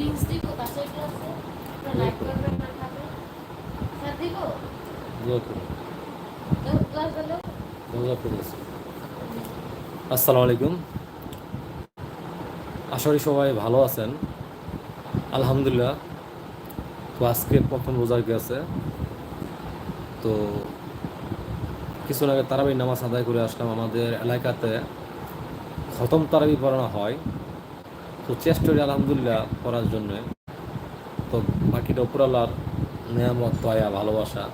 Drinks দিব পাশের ক্লাসে আপনারা লাইক করবেন আর খাবেন স্যার দিব আসসালামু আলাইকুম আশা করি সবাই ভালো আছেন। আলহামদুলিল্লাহ। তো আজকে প্রথম রোজার গেছে তো কিছু আগে তারাবি নামাজ আদায় করে আসলাম। আমাদের এলাকাতে খতম তারাবি পড়ানো হয়। তো চেষ্টা করি আলহামদুলিল্লাহ করার জন্য। তো বাকিটা উপরালার নিয়ামত, দয়া, ভালোবাসা।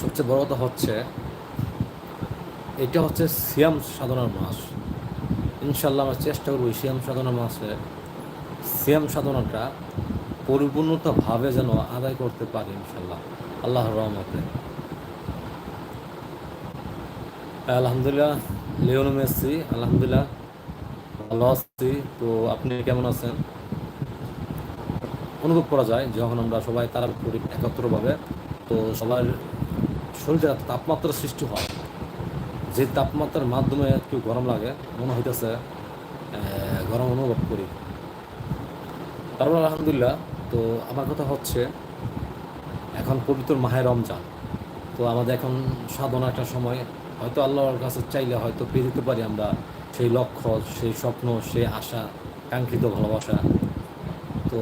সবচেয়ে বড় কথা হচ্ছে, এটা হচ্ছে সিয়াম সাধনার মাস। ইনশাল্লাহ আমরা চেষ্টা করব সিয়াম সাধনার মাসে সিয়াম সাধনাটা পরিপূর্ণতাভাবে যেন আদায় করতে পারি ইনশাল্লাহ আল্লাহর রহমতে। আলহামদুলিল্লাহ লিওন মেসি, আলহামদুলিল্লাহ ভালো আছি। তো আপনি কেমন আছেন? অনুভব করা যায় যখন আমরা সবাই তারা একত্রভাবে, তো সবার শরীরে তাপমাত্রা সৃষ্টি হয়। যে তাপমাত্রার মাধ্যমে একটু গরম লাগে, মনে হইতেছে গরম অনুভব করি। তারপর আলহামদুলিল্লাহ, তো আমার কথা হচ্ছে, এখন পবিত্র মাহে রমজান। তো আমাদের এখন সাধনা একটা সময়। হয়তো আল্লাহর কাছে চাইলে হয়তো পেয়ে দিতে পারি আমরা সেই লক্ষ্য, সেই স্বপ্ন, সেই আশা, কাঙ্ক্ষিত ভালোবাসা। তো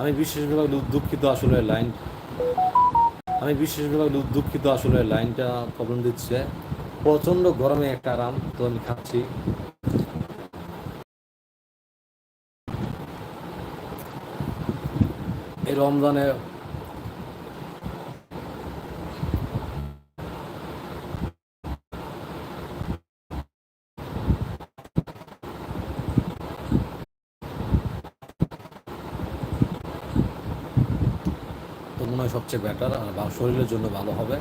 আমি বিশেষভাবে দুঃখিত আসলে লাইন আমি বিশেষভাবে দুঃখিত আসলে লাইনটা প্রবলেম দিচ্ছে। প্রচণ্ড গরমে একটা আরাম তো আমি খাচ্ছি। এই রমজানে তো মনে সবচেয়ে বেটার আর শরীরের জন্য ভালো হবে।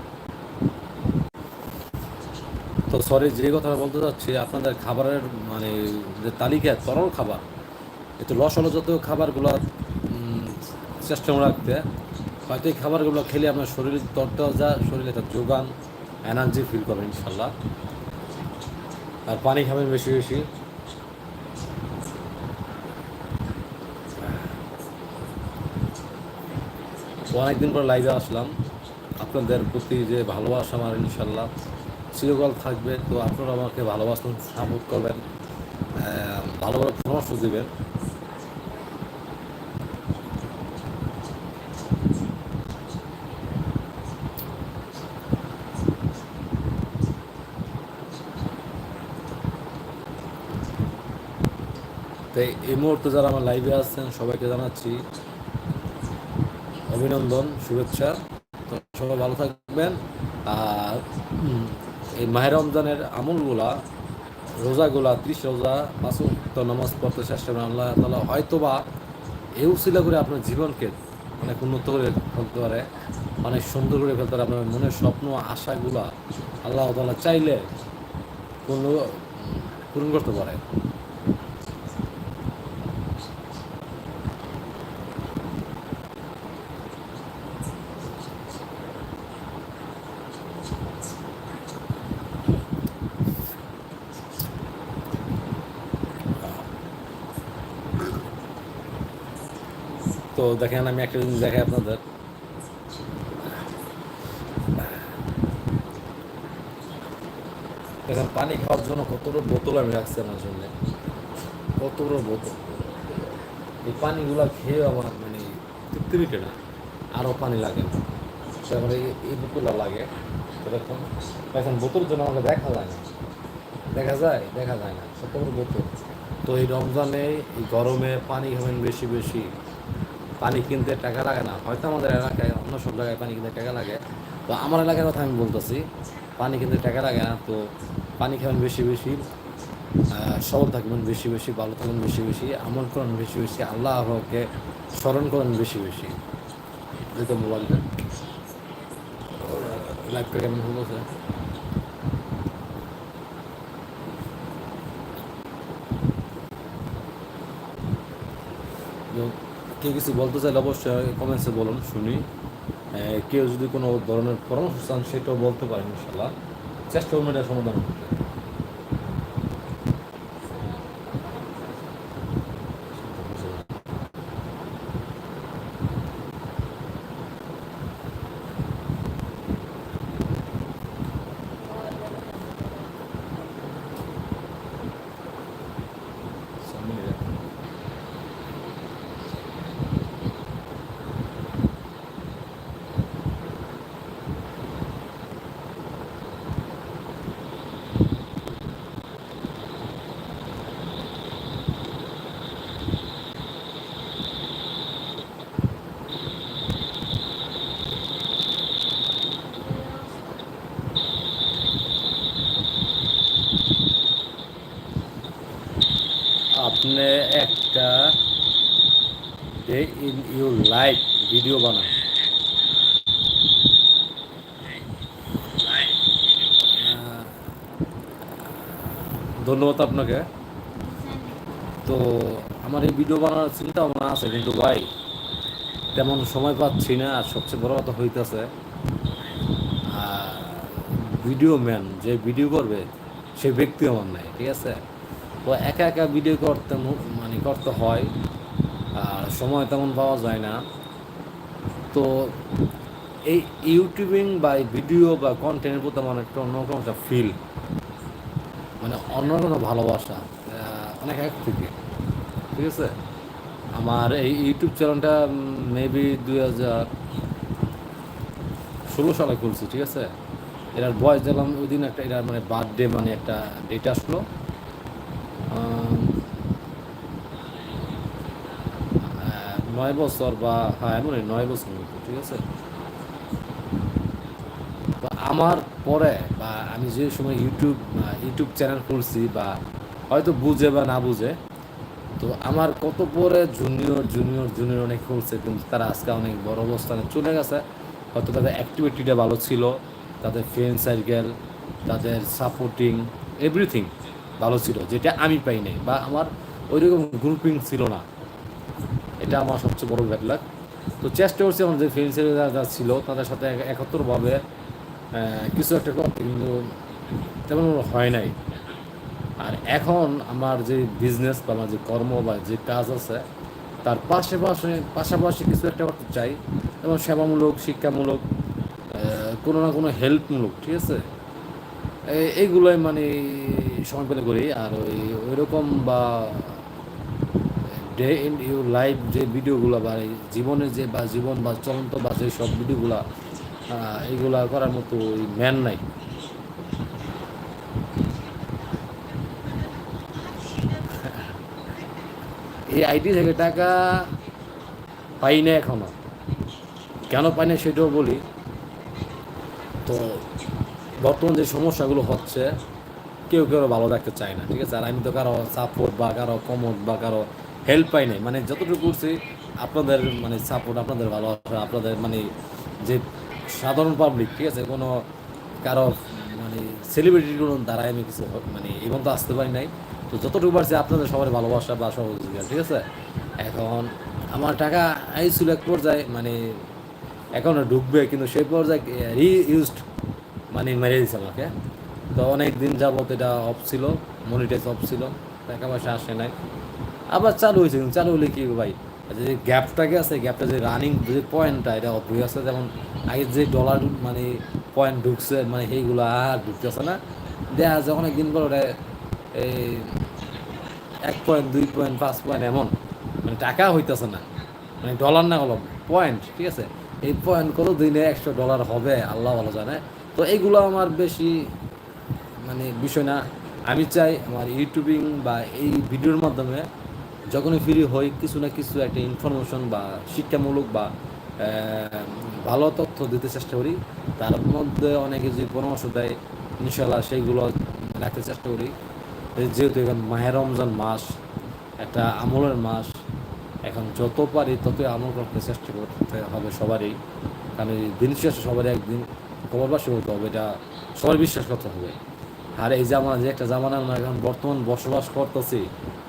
তো সরি যে কথা বলতে চাচ্ছি, আপনাদের খাবারের মানে যে তালিকা, তরল খাবার, একটু রসল জাতীয় খাবারগুলো চেষ্টা রাখতে। হয়তো এই খাবারগুলো খেলে আপনার শরীরে তরতাজা শরীরে একটা যোগান এনার্জি ফিল করবেন ইনশাল্লাহ আর পানি খাবেন বেশি বেশি তো অনেকদিন পর লাইভে আসলাম। আপনাদের প্রতি যে ভালোবাসা আমার ইনশাল্লাহ চিরকাল থাকবে। তো আপনারা আমাকে ভালোবাসুন সাপোর্ট করবেন ভালো ভালো পরামর্শ দেবেন। তো এই মুহূর্তে যারা আমার লাইভে আসছেন সবাইকে জানাচ্ছি অভিনন্দন, শুভেচ্ছা। তো সবাই ভালো থাকবেন। আর এই মাহের রমজানের আমলগুলা, রোজাগুলা, ত্রিশ রোজা, পাঁচ ওয়াক্ত নামাজ পড়তে চেষ্টা করেন আল্লাহ তালা হয়তো বা এই উসিলা করে আপনার জীবনকে অনেক উন্নত করে ফেলতে পারে, অনেক সুন্দর করে ফেলতে পারে। আপনার মনের স্বপ্ন, আশাগুলা আল্লাহ তালা চাইলে পূর্ণ পূরণ করতে পারে তো দেখেন, আমি একটা জিনিস দেখাই আপনাদের। দেখেন, পানি খাওয়ার জন্য কতটা বোতল আমি রাখছি আমার জন্য। কতটা বোতল। এই পানিগুলো খেয়ে আমার মানে তৃপ্তি মিটে না, আরও পানি লাগে না। তো এই বোতলটা লাগে। দেখুন এখন বোতল জন্য আমাকে দেখা যায় না। দেখা যায় দেখা যায় না। বড় বোতল। তো এই রমজানে এই গরমে পানি খাবেন বেশি বেশি। পানি কিনতে টাকা লাগে না। হয়তো আমাদের এলাকায় অন্য সব জায়গায় পানি কিনতে টাকা লাগে। তো আমার এলাকার কথা আমি বলতেছি, পানি কিনতে টাকা লাগে না, তো পানি খাবেন বেশি বেশি সবল থাকবেন বেশি বেশি, ভালো থাকবেন বেশি বেশি, আমল করেন বেশি বেশি আল্লাহকে স্মরণ করেন বেশি বেশি। যেহেতু মোবাইলটা লাইভটা কেমন হলো, স্যার? তো কে কিছু বলতে চাইলে অবশ্যই কমেন্টসে বলুন, শুনি। কেউ যদি কোনো ধরনের পরামর্শ চান, সেটাও বলতে পারেন ইনশাল্লাহ চেষ্টা করবেন এটা সমাধান করতে সামনে আপনি একটা ডে ইউর ভিডিও বানান ধন্যবাদ আপনাকে। তো আমার এই ভিডিও বানানোর চিন্তা ভাবনা আছে, কিন্তু ভাই, তেমন সময় পাচ্ছি না, আর সবচেয়ে বড় কথা হইতেছে ভিডিও ম্যান যে ভিডিও করবে সেই ব্যক্তি আমার নাই, ঠিক আছে? তো একা একা ভিডিও করতে মানে করতে হয় সময় তেমন পাওয়া যায় না। তো এই ইউটিউবিং বা ভিডিও বা কন্টেন্টের প্রতি আমার একটা অন্যরকম একটা ফিল মানে অন্যরকম ভালোবাসা অনেক এক থেকে, ঠিক আছে? আমার এই ইউটিউব চ্যানেলটা মেবি দুই হাজার ষোলো সালে খুলছি, ঠিক আছে? এটার বয়স দিলাম ওই দিন একটা, এটার মানে বার্থডে মানে একটা ডেট আসলো আম, আহ, নয় বছর বা হ্যাঁ এমন নয় বছর ঠিক আছে? আমার পরে বা আমি যে সময় ইউটিউব ইউটিউব চ্যানেল খুলছি বা হয়তো বুঝে বা না বুঝে, তো আমার কত পরে জুনিয়র জুনিয়র জুনিয়র অনেক খুলছে, কিন্তু তারা আজকে অনেক বড় অবস্থানে চলে গেছে। হয়তো তাদের অ্যাক্টিভিটিটা ভালো ছিল, তাদের ফ্রেন্ড সার্কেল তাদের সাপোর্টিং এভরিথিং ভালো ছিল, যেটা আমি পাই নাই বা আমার ওইরকম গ্রুপিং ছিল না। এটা আমার সবচেয়ে বড় ব্যাড তো চেষ্টা করছি আমার যে ফ্রেন্ড যারা ছিল, তাদের সাথে এক- একত্রভাবে কিছু একটা করতে, কিন্তু তেমন হয় নাই। আর এখন আমার যে বিজনেস বা আমার যে কর্ম বা যে কাজ আছে, তার পাশে পাশে পাশাপাশি কিছু একটা করতে চাই, যেমন সেবামূলক, শিক্ষামূলক কোনো না কোনো হেল্পমূলক ঠিক আছে? এইগুলোই মানে সময় পেলে করি। আর ওই ওই রকম বা ডে ইন ইউ লাইফ যে ভিডিওগুলো বা এই জীবনের যে বা জীবন বা চলন্ত বা যে সব ভিডিওগুলা এইগুলা করার মতো ওই ম্যান নাই। এই আইডি থেকে টাকা পাই না এখনও। কেন পাই না সেটাও বলি। তো বর্তমান যে সমস্যাগুলো হচ্ছে, কেউ কেউ ভালো রাখতে চায় না, ঠিক আছে? আর আমি তো কারও সাপোর্ট বা কারও কমোড বা কারও হেল্প পাই নাই। মানে যতটুকু করছি, আপনাদের মানে সাপোর্ট আপনাদের ভালোবাসা, আপনাদের মানে যে সাধারণ পাবলিক ঠিক আছে? কোনো কারও মানে সেলিব্রিটির কোনো দ্বারাই আমি কিছু মানে এবং তো আসতে পারি নাই। তো যতটুকু পারছি, আপনাদের সবার ভালোবাসা বা সহযোগিতা, ঠিক আছে? এখন আমার টাকা আইছিল এক পর্যায়ে মানে অ্যাকাউন্টে ঢুকবে, কিন্তু সেই পর্যায়ে রি ইউজড মানে মেরে দিয়েছে আমাকে। তো অনেক দিন যাবত এটা অফ ছিল মনিটাইজ অফ ছিল, টাকা পয়সা আসে নাই। আবার চালু হয়েছে কিন্তু, চালু হলে কি ভাই? যে গ্যাপটাকে আছে, গ্যাপটা যে রানিং যে পয়েন্টটা এটা অফ আছে। যেমন আগে যে ডলার মানে পয়েন্ট ঢুকছে মানে সেইগুলো আর ঢুকতেছে না। দেখা যায় অনেক দিন পর ওটা এই এক পয়েন্ট দুই পয়েন্ট পাঁচ পয়েন্ট এমন। মানে টাকা হইতেছে না। মানে ডলার না হলো পয়েন্ট ঠিক আছে? এই পয়েন্ট কত দিনে একশো ডলার হবে, আল্লাহ ভালো জানে। তো এইগুলো আমার বেশি মানে বিষয় না। আমি চাই আমার ইউটিউবিং বা এই ভিডিওর মাধ্যমে যখনই ফ্রি হই, কিছু না কিছু একটা ইনফরমেশন বা শিক্ষামূলক বা ভালো তথ্য দিতে চেষ্টা করি। তার মধ্যে অনেকে যদি পরামর্শ দেয় ইনশাল্লাহ সেইগুলো রাখতে চেষ্টা করি। যেহেতু এখন মাহের রমজান মাস, একটা আমলের মাস, এখন যত পারি ততই আমল করতে চেষ্টা করতে হবে সবারই। কারণ দিন শেষে সবারই একদিন খবরবাসী হতে হবে, এটা সবার বিশ্বাস করতে হবে। আর এই জামানা, যে একটা জামানা আমরা এখন বর্তমান বসবাস করতেছি,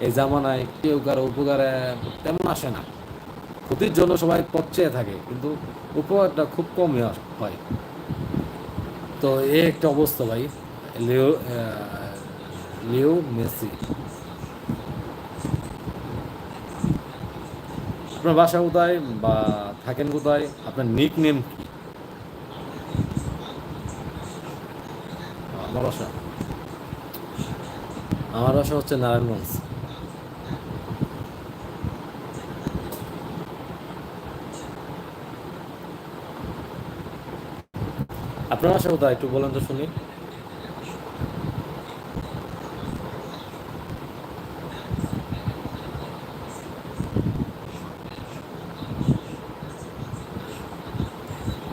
এই জামানায় কেউ কারও উপকারে তেমন আসে না। ক্ষতির জন্য সবাই পচে থাকে, কিন্তু উপকারটা খুব কমই হয়। তো এই একটা অবস্থা ভাই, লিও লিও মেসি। আপনার বাসা কোথায় বা থাকেন কোথায়? আপনার নিক নেম কি আমার বাসা আমার বাসা হচ্ছে নারায়ণগঞ্জ। আপনার বাসা কোথায়? একটু বলেন তো শুনি।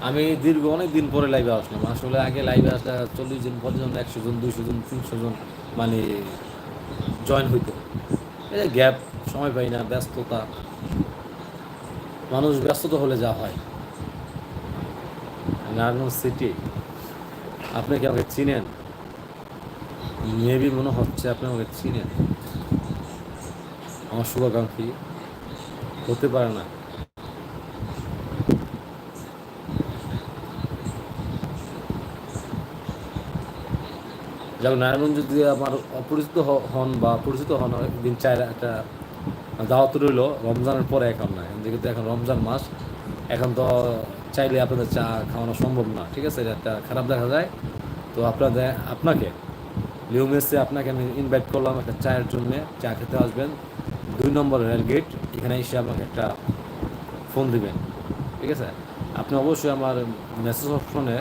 আমি দীর্ঘ অনেক দিন পরে লাইভে আসলাম। আসলে আগে লাইভে আসলে চল্লিশ দিন পর্যন্ত একশো জন, দুইশো জন, তিনশো জন মানে জয়েন হইতো। এই গ্যাপ, সময় পাই না, ব্যস্ততা। মানুষ ব্যস্ততা হলে যা হয়। নারায়ণগঞ্জ সিটি আপনি কি আমাকে চিনেন? মেবি মনে হচ্ছে আপনি আমাকে চিনেন। আমার শুভাকাঙ্ক্ষী। হতে পারে না। যেমন নারায়ণগঞ্জ যদি আমার অপরিচিত হন বা পরিচিত হন, একদিন চায় একটা দাওয়াত রইল, রমজানের পরে এখন না যেহেতু এখন রমজান মাস, এখন তো চাইলে আপনাদের চা খাওয়ানো সম্ভব না, ঠিক আছে? একটা খারাপ দেখা যায়। তো আপনাদের, আপনাকে, লিও মেসে আপনাকে আমি ইনভাইট করলাম একটা চায়ের জন্য, চা খেতে আসবেন। দুই নম্বর রেল গেট, এখানে এসে আমাকে একটা ফোন দিবেন, ঠিক আছে? আপনি অবশ্যই আমার মেসেজ অপশনে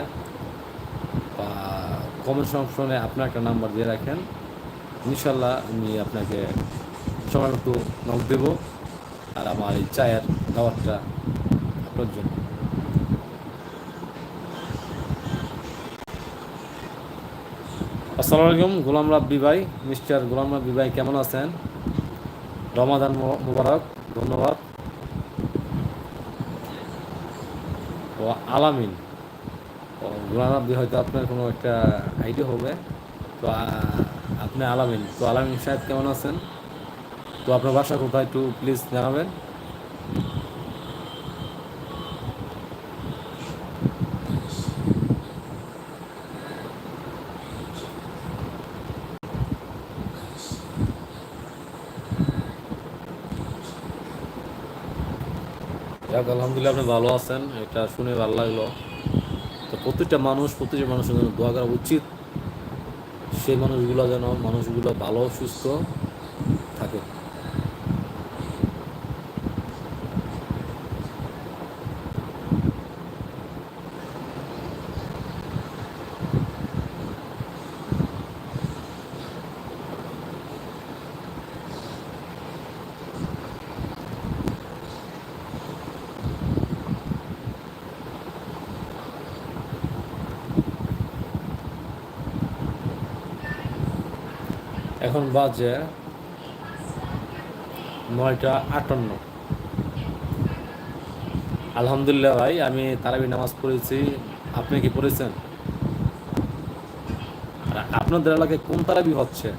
কমেন্ট অপশনে আপনার একটা নাম্বার দিয়ে রাখেন। ইনশাল্লাহ আমি আপনাকে সময় মতো নক দেব আর আমার এই চায়ের দাওয়াতটা আপনার জন্য। আসসালামু আলাইকুম, গোলাম রাব্বি ভাই। মিস্টার গোলাম রাব্বি ভাই, কেমন আছেন? রমাদান মুবারক, ধন্যবাদ। ও আলামিন। ও গোলাম রাব্বি, হয়তো আপনার কোনো একটা আইডিয়া হবে। তো আপনি আলামিন, তো আলামিন সাহেব কেমন আছেন? তো আপনার বাসা কোথায় একটু প্লিজ জানাবেন। আলহামদুলিল্লাহ আপনি ভালো আছেন। এটা শুনে ভালো লাগল। তো প্রত্যেকটা মানুষ, প্রত্যেকটা মানুষের জন্য দোয়া করা উচিত। সেই মানুষগুলো যেন মানুষগুলো ভালো সুস্থ থাকে এখন বাজে নয়টা আটান্ন। আলহামদুলিল্লাহ ভাই, আমি তারাবি নামাজ পড়েছি। আপনি কি পড়েছেন? আপনাদের এলাকায় কোন তারাবি হচ্ছে?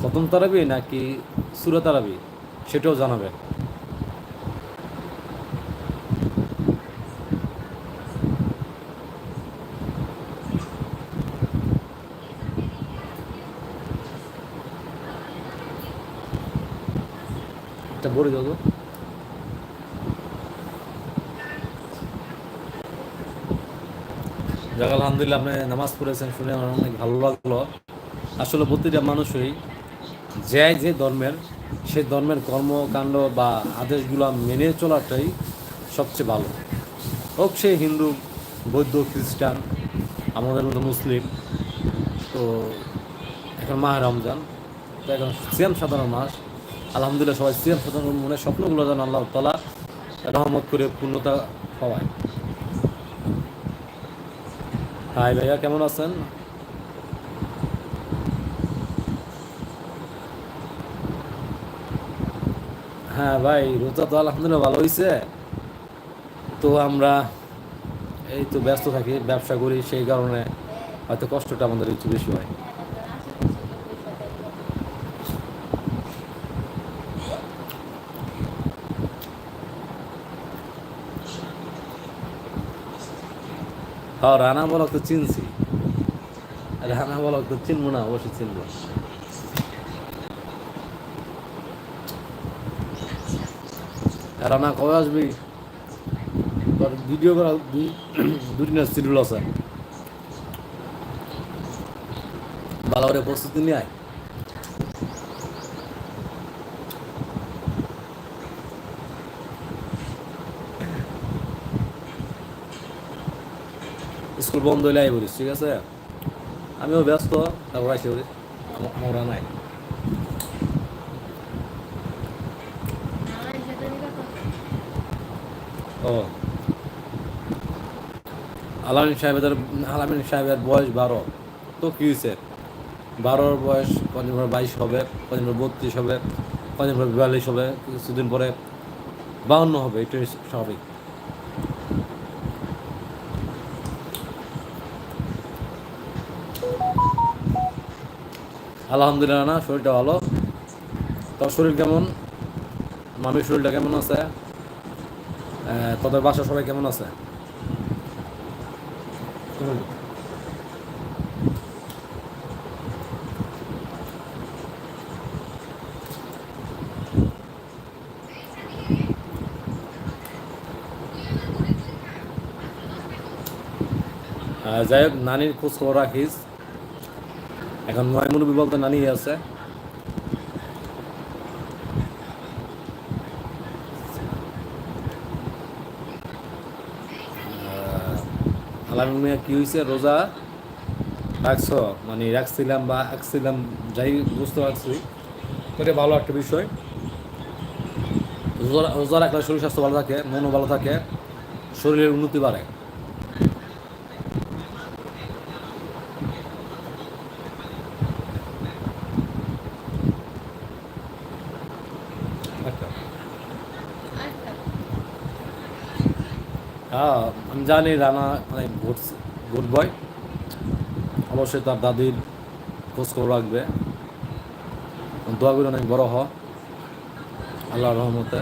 খতম তারাবি নাকি সুরা তারাবি? সেটাও জানাবেন। একটা বড়ি তো। যাক আলহামদুলিল্লাহ, আপনি নামাজ পড়েছেন শুনে আমার অনেক ভালো লাগল। আসলে প্রতিটা মানুষই যে যে ধর্মের সেই ধর্মের কর্মকাণ্ড বা আদেশগুলো মেনে চলাটাই সবচেয়ে ভালো। হোক সে হিন্দু, বৌদ্ধ, খ্রিস্টান, আমাদের মতো মুসলিম, তো এখন মাহ রমজান, তো এখন সিয়াম সাধারণ মাস। আলহামদুলিল্লাহ সবাই সিয়াম সাধারণ মনে স্বপ্নগুলো যেন আল্লাহ তালা রহমত করে পূর্ণতা হওয়ায় হাই ভাইয়া, কেমন আছেন? হ্যাঁ ভাই, রোজা তো আলহামদুলিল্লাহ ভালো হয়েছে তো আমরা এই তো ব্যস্ত থাকি, ব্যবসা করি, সেই কারণে হয়তো কষ্টটা আমাদের একটু বেশি হয়। হ্যাঁ রানা বলক তো চিনছি। রানা বলক তো চিনবো না, অবশ্যই চিনবো। রানা কবে আসবি? ভিডিও করা দুদিনের শিডিউল আছে। ভালো করে প্রস্তুতি নিয়ে আয়। স্কুল বন্ধ হইলে আই বলিস ঠিক আছে? আমিও ব্যস্ত তারপর আসি বলি আমরা নাই। ও। আলামিন সাহেবের আলামিন সাহেবের বয়স বারো। তো কি হয়েছে বারোর বয়স কদিন পরে বাইশ হবে কদিন পরে বত্রিশ হবে কদিন পরে বিয়াল্লিশ হবে কিছুদিন পরে বাউন্ন হবে এটাই স্বাভাবিক। আলহামদুলিল্লাহ না, শরীরটা ভালো। তোর শরীর কেমন? মামির শরীরটা কেমন আছে? তোদের বাসা সবাই কেমন আছে? যাই হোক, নানির খোঁজ খবর রাখিস। এখন নয় মুরব্বী বলতে নানি আছে। কি হয়েছে রোজা রাখছ? মানে রাখছিলাম বা রাখছিলাম যাই বুঝতে পারছি। এটা ভালো একটা বিষয়। রোজা রোজা রাখলে শরীর স্বাস্থ্য ভালো থাকে, মনও ভালো থাকে, শরীরের উন্নতি বাড়ে একটা আচ্ছা হ্যাঁ আমি জানি রানা মানে গুড গুড বয় অবশ্যই তার দাদির খোঁজ খবর রাখবে। দোয়াগুলো অনেক বড় হ আল্লাহ রহমতে।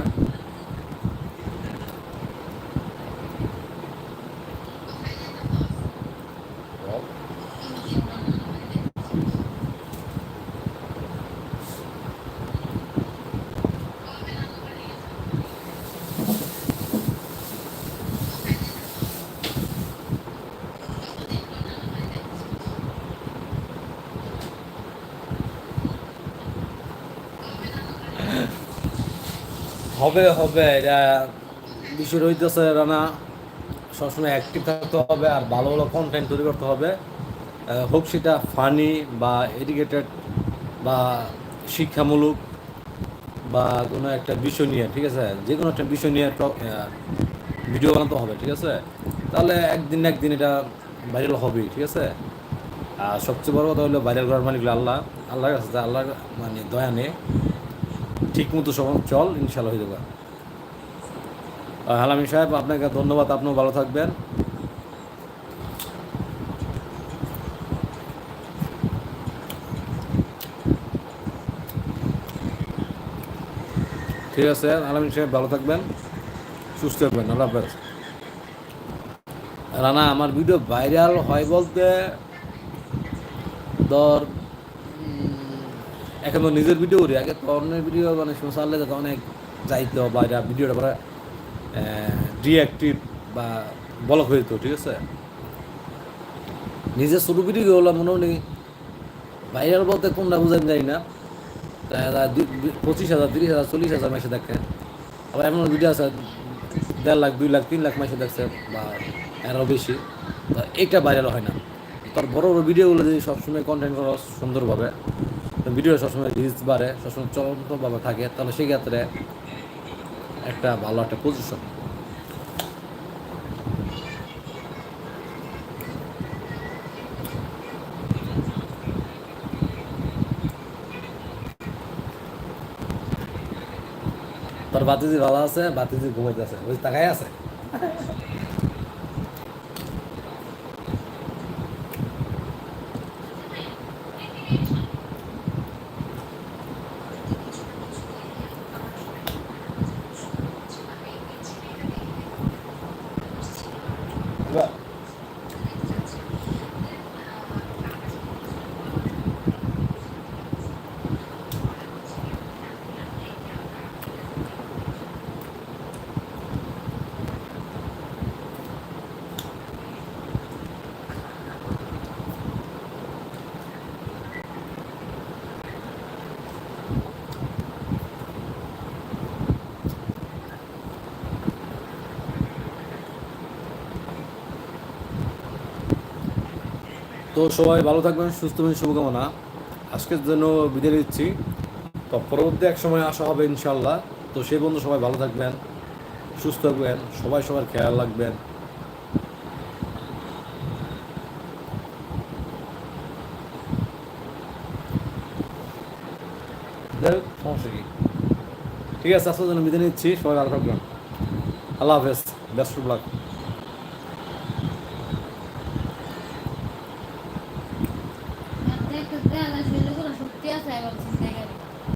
হবে হবে, এটা বিষয় হইতেছে রানা, সবসময় অ্যাক্টিভ থাকতে হবে আর ভালো ভালো কন্টেন্ট তৈরি করতে হবে। হোক সেটা ফানি বা এডুকেটেড বা শিক্ষামূলক বা কোনো একটা বিষয় নিয়ে, ঠিক আছে? যে কোনো একটা বিষয় নিয়ে ভিডিও বানাতে হবে, ঠিক আছে? তাহলে একদিন না একদিন এটা ভাইরাল হবেই, ঠিক আছে? আর সবচেয়ে বড় কথা হলো ভাইরাল করার হলো আল্লাহ, আল্লাহর কাছে যা, আল্লাহর মানে দয়া নেই। ঠিক মতো সব চল, ইনশাল্লাহ হয়ে যাবে। হালামি সাহেব, আপনাকে ধন্যবাদ, আপনিও ভালো থাকবেন। ঠিক আছে আলামিন সাহেব, ভালো থাকবেন। সুস্থ থাকবেন, আল্লাহ হাফেজ। রানা, আমার ভিডিও ভাইরাল হয় বলতে ধর এখন তো নিজের ভিডিও করি। আগে তো অন্যের ভিডিও মানে সোশ্যাল যাতে অনেক যাইতো বা এটা ভিডিওটা পরে রিঅ্যাক্টিভ বা বলক হয়ে যেত ঠিক আছে? নিজের ছোটো ভিডিও হলো মনে হয় ভাইরাল বলতে কোনটা বুঝেন যাই না। পঁচিশ হাজার, তিরিশ হাজার, চল্লিশ হাজার মাসে দেখে। আবার এমন ভিডিও আছে, দেড় লাখ, দুই লাখ, তিন লাখ মাসে দেখছে বা আরও বেশি। তো এইটা ভাইরাল হয় না। তার বড় বড় ভিডিওগুলো যদি সবসময় কন্টেন্ট করো সুন্দরভাবে ভিডিও সবসময় রিচ বাড়ে, সবসময় চলন্তভাবে থাকে, তাহলে সেই ক্ষেত্রে একটা ভালো একটা পজিশন তোর বাতিজি ভালো আছে? বাতিজি ঘুমাইতেছে। ওই তাকাই আছে? তো সবাই ভালো থাকবেন, সুস্থ থাকবেন, শুভকামনা। আজকের জন্য বিদায় দিচ্ছি তো পরবর্তী এক সময় আসা হবে ইনশাল্লাহ তো সেই বন্ধু সবাই ভালো থাকবেন, সুস্থ থাকবেন, সবাই সবার খেয়াল রাখবেন। সমস্যা কি? ঠিক আছে, আজকের জন্য বিদায় নিচ্ছি, সবাই ভালো থাকবেন। আল্লাহ হাফেজ বেস্ট অফ